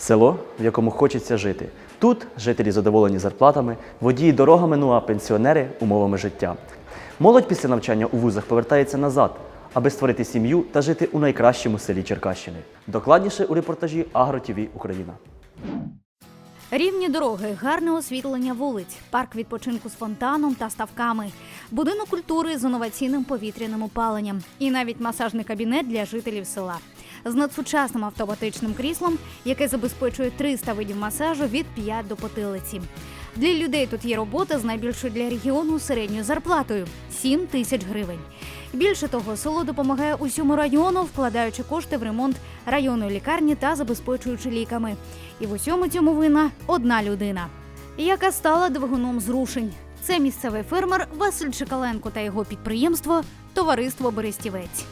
Село, в якому хочеться жити. Тут жителі задоволені зарплатами, водії дорогами, ну а пенсіонери умовами життя. Молодь після навчання у вузах повертається назад, аби створити сім'ю та жити у найкращому селі Черкащини. Докладніше у репортажі Агро ТВ Україна. Рівні дороги, гарне освітлення вулиць, парк відпочинку з фонтаном та ставками, будинок культури з інноваційним повітряним опаленням і навіть масажний кабінет для жителів села з надсучасним автоматичним кріслом, яке забезпечує 300 видів масажу від 5 до потилиці. Для людей тут є робота з найбільшою для регіону середньою зарплатою 7 тисяч гривень. Більше того, село допомагає усьому району, вкладаючи кошти в ремонт районної лікарні та забезпечуючи ліками. І в усьому цьому винна одна людина, яка стала двигуном зрушень. Це місцевий фермер Василь Чекаленко та його підприємство Товариство Берестівець.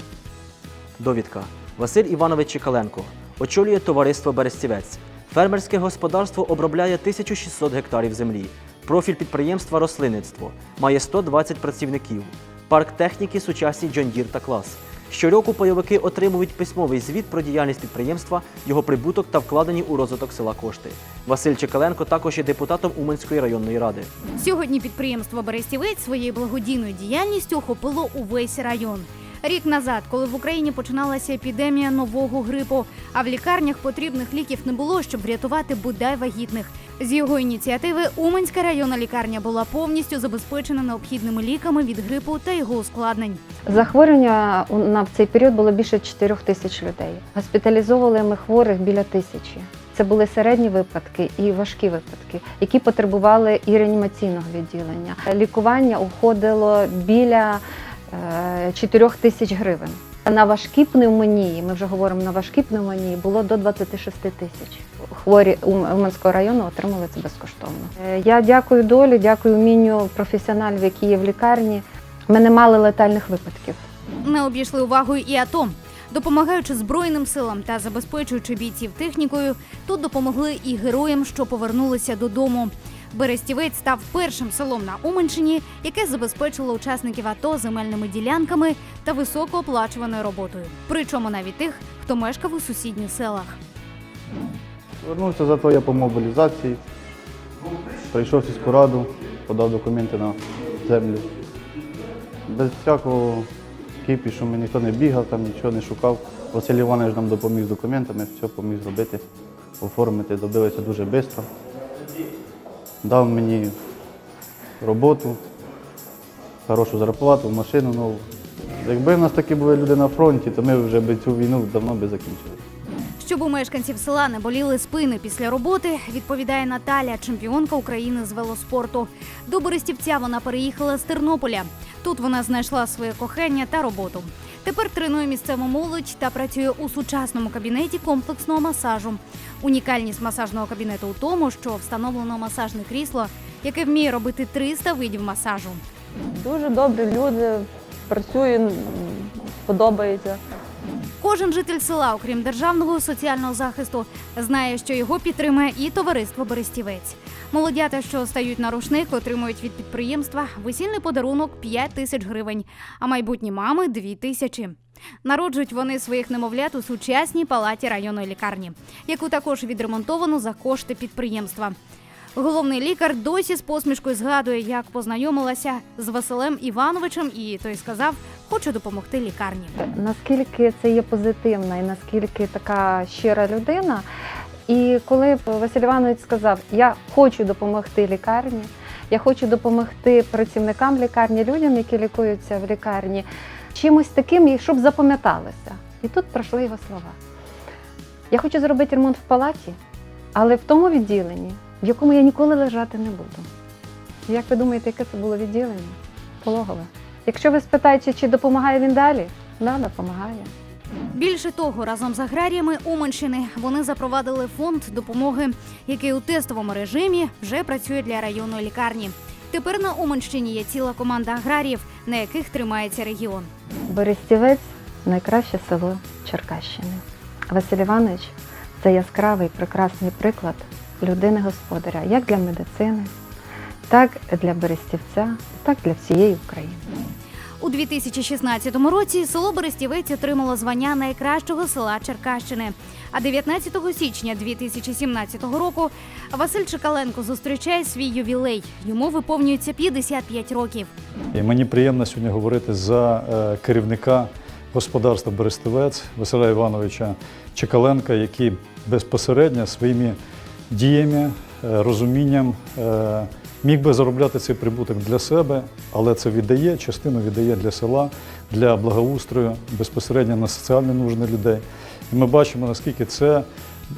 Довідка. Василь Іванович Чекаленко очолює товариство Берестівець. Фермерське господарство обробляє 1600 гектарів землі. Профіль підприємства рослинництво. Має 120 працівників. Парк техніки сучасні Deere та клас. Щороку пайовики отримують письмовий звіт про діяльність підприємства, його прибуток та вкладені у розвиток села кошти. Василь Чекаленко також є депутатом Уманської районної ради. Сьогодні підприємство Берестівець своєю благодійною діяльністю охопило увесь район. Рік назад, коли в Україні починалася епідемія нового грипу, а в лікарнях потрібних ліків не було, щоб врятувати бодай вагітних. З його ініціативи Уманська районна лікарня була повністю забезпечена необхідними ліками від грипу та його ускладнень. Захворювання на в цей період було більше 4 тисяч людей. Госпіталізовували ми хворих біля тисячі. Це були середні випадки і важкі випадки, які потребували і реанімаційного відділення. Лікування уходило біля 4 тисяч гривень. На важкі пневмонії, ми вже говоримо на важкі пневмонії, було до 26 тисяч. Хворі Ум- Уманського району отримали це безкоштовно. Е, Я дякую долі, дякую вмінню професіоналів, які є в лікарні. Ми не мали летальних випадків. Не обійшли увагою і АТО. Допомагаючи Збройним силам та забезпечуючи бійців технікою, тут допомогли і героям, що повернулися додому. Берестівець став першим селом на Уманщині, яке забезпечило учасників АТО земельними ділянками та високооплачуваною роботою. Причому навіть тих, хто мешкав у сусідніх селах. Вернувся зато я по мобілізації, прийшов сільську раду, подав документи на землю. Без всякого кипішу ми ніхто не бігав, там нічого не шукав. Василь Іванович нам допоміг з документами, все поміг зробити, оформити, добилися дуже швидко. Дав мені роботу, хорошу зарплату, машину нову. Якби в нас такі були люди на фронті, то ми вже би цю війну давно би закінчили. Щоб у мешканців села не боліли спини після роботи, відповідає Наталя, чемпіонка України з велоспорту. До Берестівця вона переїхала з Тернополя. Тут вона знайшла своє кохання та роботу. Тепер тренує місцеву молодь та працює у сучасному кабінеті комплексного масажу. Унікальність масажного кабінету у тому, що встановлено масажне крісло, яке вміє робити 300 видів масажу. Дуже добрі люди, працює, подобається. Кожен житель села, окрім державного соціального захисту, знає, що його підтримує і товариство Берестівець. Молодята, що стають на рушник, отримують від підприємства весільний подарунок 5 тисяч гривень, а майбутні мами 2 тисячі. Народжують вони своїх немовлят у сучасній палаті районної лікарні, яку також відремонтовано за кошти підприємства. Головний лікар досі з посмішкою згадує, як познайомилася з Василем Івановичем, і той сказав, хочу допомогти лікарні. Наскільки це є позитивна і наскільки така щира людина. І коли Василь Іванович сказав, я хочу допомогти лікарні, я хочу допомогти працівникам лікарні, людям, які лікуються в лікарні, чимось таким, щоб запам'яталося. І тут пройшли його слова. Я хочу зробити ремонт в палаті, але в тому відділенні, в якому я ніколи лежати не буду. Як ви думаєте, яке це було відділення? Пологове. Якщо ви спитаєте, чи допомагає він далі, да, допомагає. Більше того, разом з аграріями Уманщини вони запровадили фонд допомоги, який у тестовому режимі вже працює для районної лікарні. Тепер на Уманщині є ціла команда аграріїв, на яких тримається регіон. Берестівець найкраще село Черкащини. Василь Іванович це яскравий прекрасний приклад людини господаря як для медицини, так і для Берестівця, так для всієї України. У 2016 році село Берестівець отримало звання найкращого села Черкащини. А 19 січня 2017 року Василь Чекаленко зустрічає свій ювілей. Йому виповнюється 55 років. І мені приємно сьогодні говорити за е, керівника господарства Берестовець Василя Івановича Чекаленка, який безпосередньо своїми діями, е, розумінням е, міг би заробляти цей прибуток для себе, але це віддає, частину віддає для села, для благоустрою, безпосередньо на соціальні нужди людей. І ми бачимо, наскільки це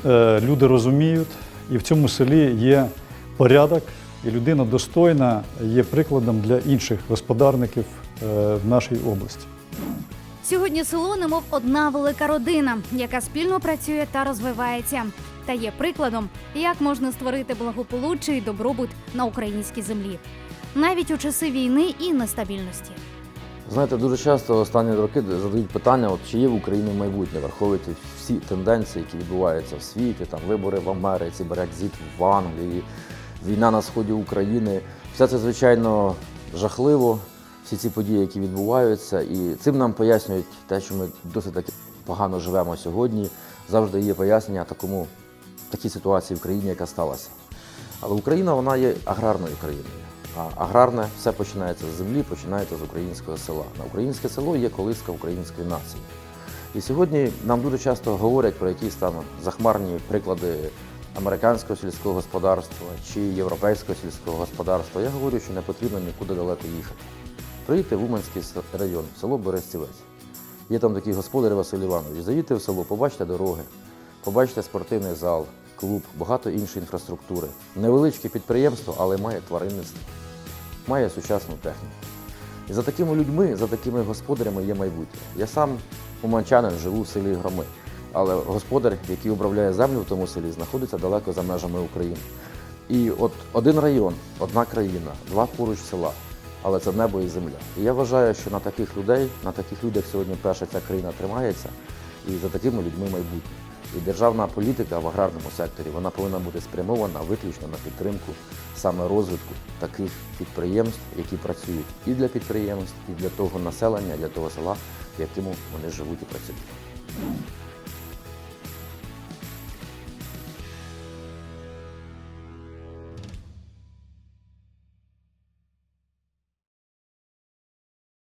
е, люди розуміють, і в цьому селі є порядок, і людина достойна є прикладом для інших господарників е, в нашій області. Сьогодні село немов одна велика родина, яка спільно працює та розвивається, та є прикладом, як можна створити благополуччя і добробут на українській землі, навіть у часи війни і нестабільності. Знаєте, дуже часто останні роки задають питання, от, чи є в Україні майбутнє, враховуючи всі тенденції, які відбуваються в світі, там вибори в Америці, Брекзит в Англії, війна на сході України. Все це, звичайно, жахливо, всі ці події, які відбуваються, і цим нам пояснюють те, що ми досить таки погано живемо сьогодні. Завжди є пояснення такому такій ситуації в країні, яка сталася. Але Україна вона є аграрною країною. А аграрне все починається з землі, починається з українського села. На українське село є колиска української нації. І сьогодні нам дуже часто говорять про якісь там захмарні приклади американського сільського господарства чи європейського сільського господарства. Я говорю, що не потрібно нікуди далеко їхати. Приїдьте в Уманський район, село Берестівець. Є там такий господар Василь Іванович. Заїдьте в село, побачите дороги, побачите спортивний зал, клуб, багато іншої інфраструктури. Невеличке підприємство, але має тваринництво, має сучасну техніку. І за такими людьми, за такими господарями є майбутнє. Я сам уманчанин, живу в селі Громи. Але господар, який управляє землю в тому селі, знаходиться далеко за межами України. І от один район, одна країна, два поруч села, але це небо і земля. І я вважаю, що на таких людей, на таких людях сьогодні перша ця країна тримається, і за такими людьми майбутнє. І державна політика в аграрному секторі вона повинна бути спрямована виключно на підтримку саме розвитку таких підприємств, які працюють і для підприємств, і для того населення, для того села, в якому вони живуть і працюють.